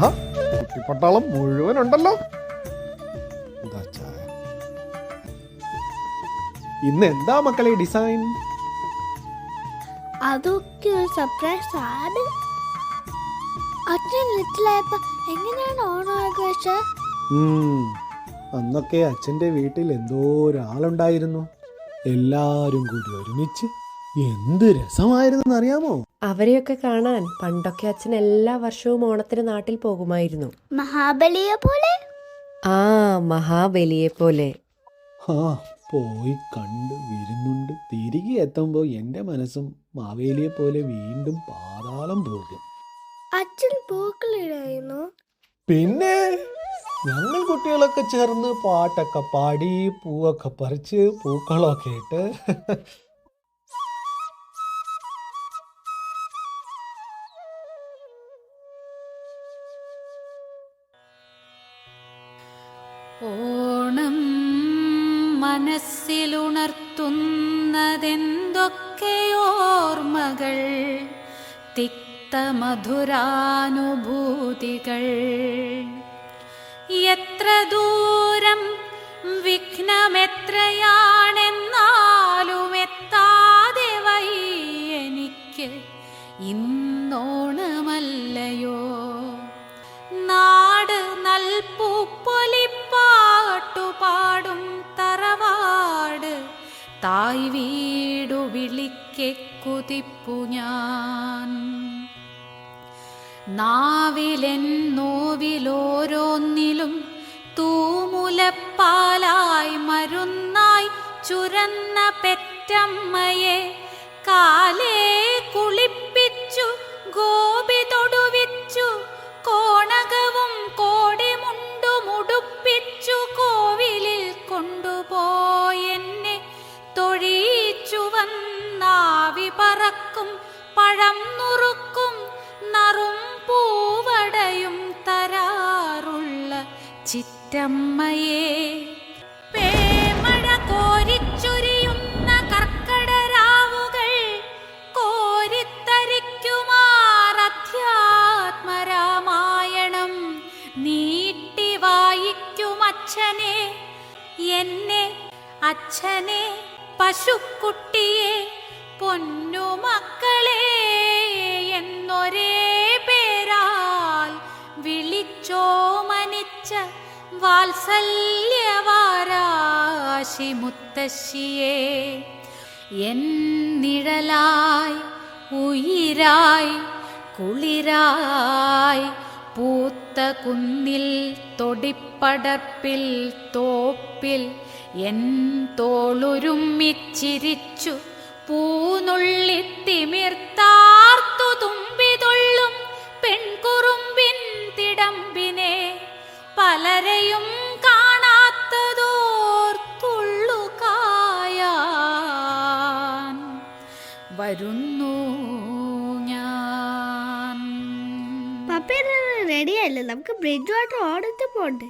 കുട്ടിപ്പട്ടാളം മുഴുവൻ ഉണ്ടല്ലോ ഇന്ന് എന്താ മക്കളെ ഡിസൈൻ അതൊക്കെ ഒരു സർപ്രൈസ് ആണ്. അച്ഛൻ ലിറ്റിലായപ്പോ എങ്ങനെയാണ് ഓണം ആഘോഷം? അന്നൊക്കെ അച്ഛന്റെ വീട്ടിൽ എന്തോ ഒരാളുണ്ടായിരുന്നു. എല്ലാരും കൂടി ഒരുമിച്ച് എന്ത് രസമായിരുന്നു അറിയാമോ അവരെയൊക്കെ കാണാൻ പണ്ടൊക്കെ അച്ഛൻ എല്ലാ വർഷവും ഓണത്തിന് നാട്ടിൽ പോകുമായിരുന്നു. മഹാബലിയെ പോലെ? ആ മഹാബലിയെ പോലെ. ആ പോയി കണ്ട് വിരുന്നുണ്ട്. തിരികെ എത്തുമ്പോൾ എന്റെ മനസ്സും മാവേലിയെ പോലെ വീണ്ടും പാതാളം പോകും. അച്ഛൻ പൂക്കളിടായിരുന്നു. പിന്നെ? ഞങ്ങൾ കുട്ടികളൊക്കെ ചേർന്ന് പാട്ടൊക്കെ പാടി പൂവൊക്കെ പറിച്ച് പൂക്കളൊക്കെ ഇട്ട്. ഓണം മനസ്സിലുണർത്തുന്നതെന്തൊക്കെയോർമ്മകൾ തിക്തമധുരാനുഭൂതികൾ. എത്ര ദൂരം വിഘ്നമെത്രയാണെന്നാലും വീടു വിളിക്കെ കുതിപ്പു ഞാൻ. നാവിലെന്നോവിലോരോന്നിലും തൂമുലപ്പാലായി മരുന്നായി ചുരന്ന പെറ്റമ്മയെ കാലേ കുളിപ്പിച്ചു പഴം നുറുക്കും നറും പൂവടയും തരാറുള്ള ചിറ്റമ്മയെ. നീട്ടി അച്ഛനെ പശുക്കുട്ടിയെ വാത്സല്യവാരാശി മുത്തശ്ശിയെ നിഴലായി ഉയിരായി കുളിരായി പൂത്ത കുന്നിൽ തൊടിപ്പടപ്പിൽ തോപ്പിൽ എൻ തോളുരുമ്മിച്ചിരിച്ചു പൂനുള്ളി വരുന്നു ഞാൻ. റെഡിയല്ലേ നമുക്ക് ബ്രിഡ്ജ് വാട്ടർ ഓടത്ത് പോണ്ടേ.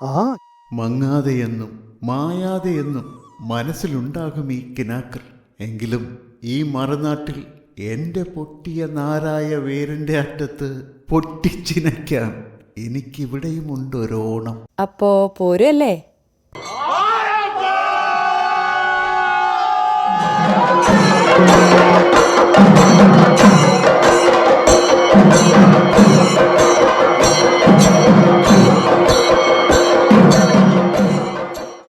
ആ മങ്ങാതെയെന്നും മായാതെയെന്നും മനസ്സിലുണ്ടാകും ഈ കിനാക്കർ എങ്കിലും ഈ മറുനാട്ടിൽ എന്റെ പൊട്ടിയ നാരായ വേരിന്റെ അറ്റത്ത് പൊട്ടിച്ചിനയ്ക്കാൻ എനിക്കിവിടെയുമുണ്ട് ഒരോണം. അപ്പോ പോരല്ലേ? ആ